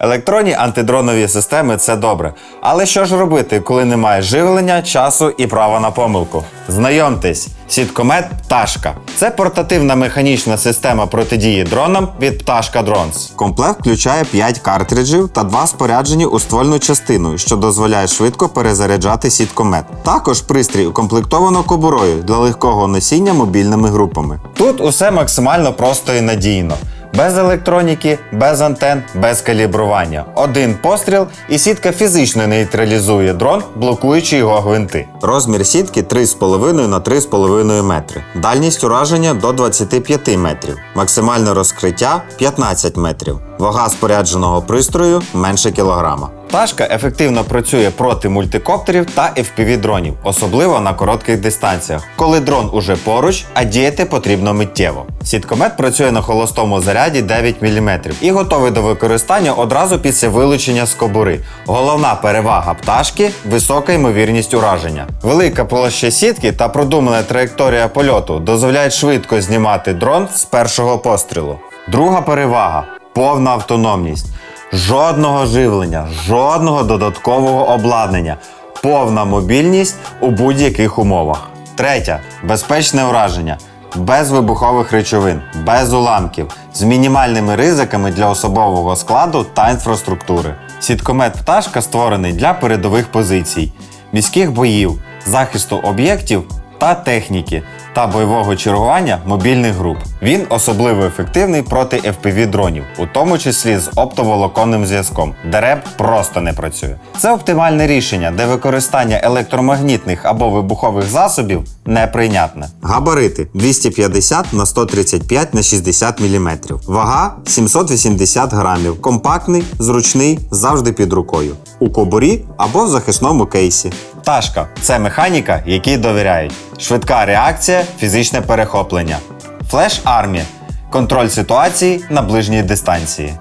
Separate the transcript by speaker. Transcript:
Speaker 1: Електронні антидронові системи це добре. Але що ж робити, коли немає живлення, часу і права на помилку? Знайомтесь, сіткомет Пташка. Це портативна механічна система протидії дронам від Пташка Drones. Комплект включає 5 картриджів та два споряджені у ствольну частину, що дозволяє швидко перезаряджати сіткомет. Також пристрій укомплектовано кобурою для легкого носіння мобільними групами. Тут усе максимально просто і надійно. Без електроніки, без антен, без калібрування. Один постріл, і сітка фізично нейтралізує дрон, блокуючи його гвинти. Розмір сітки 3,5 на 3,5 метри. Дальність ураження до 25 метрів. Максимальне розкриття 15 метрів. Вага спорядженого пристрою менше кілограма. Пташка ефективно працює проти мультикоптерів та FPV-дронів, особливо на коротких дистанціях, коли дрон уже поруч, а діяти потрібно миттєво. Сіткомет працює на холостому заряді 9 мм і готовий до використання одразу після вилучення з кобури. Головна перевага пташки висока ймовірність ураження. Велика площа сітки та продумана траєкторія польоту дозволяють швидко знімати дрон з першого пострілу. Друга перевага повна автономність. Жодного живлення, жодного додаткового обладнання, повна мобільність у будь-яких умовах. Третя безпечне ураження. Без вибухових речовин, без уламків, з мінімальними ризиками для особового складу та інфраструктури. Сіткомет пташка створений для передових позицій, міських боїв, захисту об'єктів та техніки та бойового чергування мобільних груп. Він особливо ефективний проти FPV-дронів, у тому числі з оптоволоконним зв'язком, де РЕП просто не працює. Це оптимальне рішення, де використання електромагнітних або вибухових засобів неприйнятне. Габарити 250 на 135 на 60 мм. Вага 780 грамів. Компактний, зручний, завжди під рукою. У кобурі або в захисному кейсі. Пташка це механіка, якій довіряють. Швидка реакція, фізичне перехоплення. Флеш армі контроль ситуації на ближній дистанції.